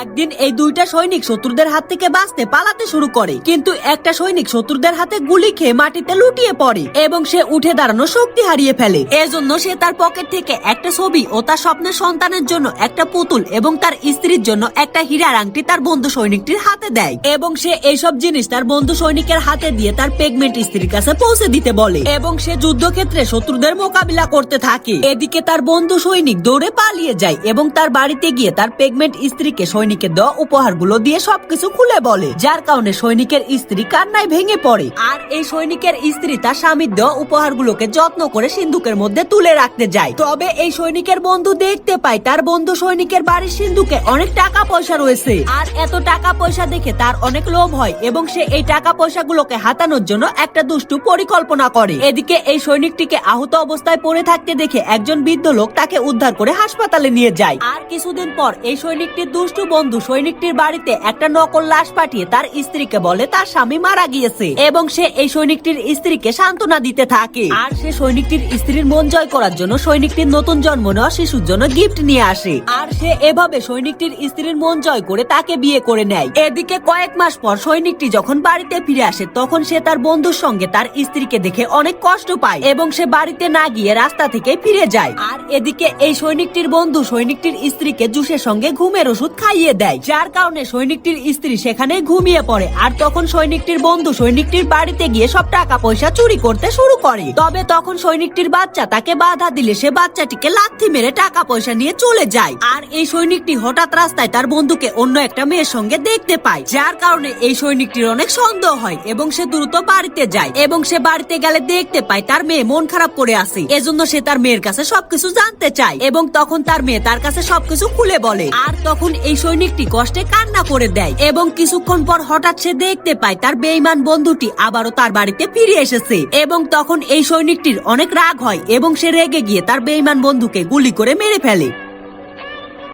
একদিন এই দুইটা সৈনিক শত্রুদের হাত থেকে বাঁচতে পালাতে শুরু করে। কিন্তু একটা সৈনিক শত্রুদের হাতে গুলি খেয়ে মাটিতে লুটিয়ে পড়ে এবং সে উঠে দাঁড়ানো শক্তি হারিয়ে ফেলে। এজন্য সে তার পকেট থেকে একটা ছবি ও তার স্বপ্নের সন্তানের জন্য একটা পুতুল এবং তার স্ত্রীর জন্য একটা হীরার আংটি তার বন্ধু সৈনিকটির হাতে দেয় এবং সে এইসব জিনিস তার বন্ধু সৈনিকের হাতে দিয়ে তার পেগমেন্ট স্ত্রীর কাছে পৌঁছে দিতে বলে এবং সে যুদ্ধক্ষেত্রে শত্রুদের মোকাবিলা করতে থাকে। এদিকে তার বন্ধু সৈনিক দৌড়ে পালিয়ে যায় এবং তার বাড়িতে গিয়ে তার পেগমেন্ট স্ত্রীকে সৈনিকের দেওয়া উপহারগুলো দিয়ে সবকিছু খুলে বলে, যার কারণে সৈনিকের স্ত্রী কান্নায় ভেঙে পড়ে। আর এই সৈনিকের স্ত্রী তার স্বামীর দেওয়া উপহারগুলোকে যত্ন করে সিন্ধুকের মধ্যে তুলে রাখতে যায়। তবে এই সৈনিকের বন্ধু দেখতে পায় তার বন্ধু সৈনিকের বাড়ির সিন্ধুকে অনেক টাকা পয়সা রয়েছে। আর এত টাকা পয়সা দেখে তার অনেক লোভ হয় এবং সে এই টাকা পয়সাগুলোকে হাতানোর জন্য একটা দুষ্টু পরিকল্পনা করে। এদিকে এই সৈনিকটিকে আহত অবস্থায় পড়ে থাকতে দেখে একজন বৃদ্ধ লোক তাকে উদ্ধার করে হাসপাতালে নিয়ে যায়। আর কিছুদিন পর এই সৈনিকটি দুষ্টু বন্ধু সৈনিকটির বাড়িতে একটা নকল লাশ পাঠিয়ে তার স্ত্রীকে বলে, তার স্বামী মারা গিয়েছে। এবং সে এই সৈনিকটির স্ত্রীকে সান্ত্বনা দিতে থাকে। আর সে সৈনিকটির স্ত্রীর মন জয় করার জন্য সৈনিকটির নতুন জন্ম নেওয়া শিশুর জন্য গিফট নিয়ে আসে। আর সে এভাবে সৈনিকটির স্ত্রীর মন জয় করে তাকে বিয়ে করে নেয়। এদিকে কয়েক মাস পর সৈনিকটি যখন বাড়িতে ফিরে আসে, তখন সে তার বন্ধুর সঙ্গে তার স্ত্রীকে দেখে অনেক কষ্ট পায় এবং সে বাড়িতে না গিয়ে রাস্তা থেকে ফিরে যায়। আর এদিকে এই সৈনিকটির বন্ধু সৈনিকটির স্ত্রীকে জুসের সঙ্গে ঘুমের ওষুধ খাইয়ে দেয়, যার কারণে সৈনিকটির স্ত্রী সেখানে ঘুমিয়ে পড়ে। আর তখন সৈনিকটির বন্ধু সৈনিকটির বাড়িতে গিয়ে সব টাকা পয়সা চুরি করতে শুরু করে। তবে তখন সৈনিকটির বাচ্চা তাকে বাধা দিলে সে বাচ্চাটিকে লাথি মেরে টাকা পয়সা নিয়ে চলে যায়। আর এই সৈনিকটি হঠাৎ রাস্তায় তার বন্ধুকে অন্য একটা মেয়ের সঙ্গে দেখতে পায়, যার কারণে এই সৈনিকটির অনেক সন্দেহ হয় এবং সে দ্রুত বাড়িতে যায় এবং সে বাড়িতে গেলে দেখতে পায় তার মেয়ে মন খারাপ করে আছে। এজন্য সে তার মেয়ের কাছে সবকিছু জানতে চায় এবং তখন তার মেয়ে তার কাছে সবকিছু খুলে বলে। আর তখন এই সৈনিকটি কষ্টে কান্না করে দেয় এবং কিছুক্ষণ পর হঠাৎ সে দেখতে পায় তার বেইমান বন্ধুটি আবারও তার বাড়িতে ফিরে এসেছে এবং তখন এই সৈনিকটির অনেক রাগ হয় এবং সে রেগে গিয়ে তার বেইমান বন্ধুকে গুলি করে মেরে ফেলে।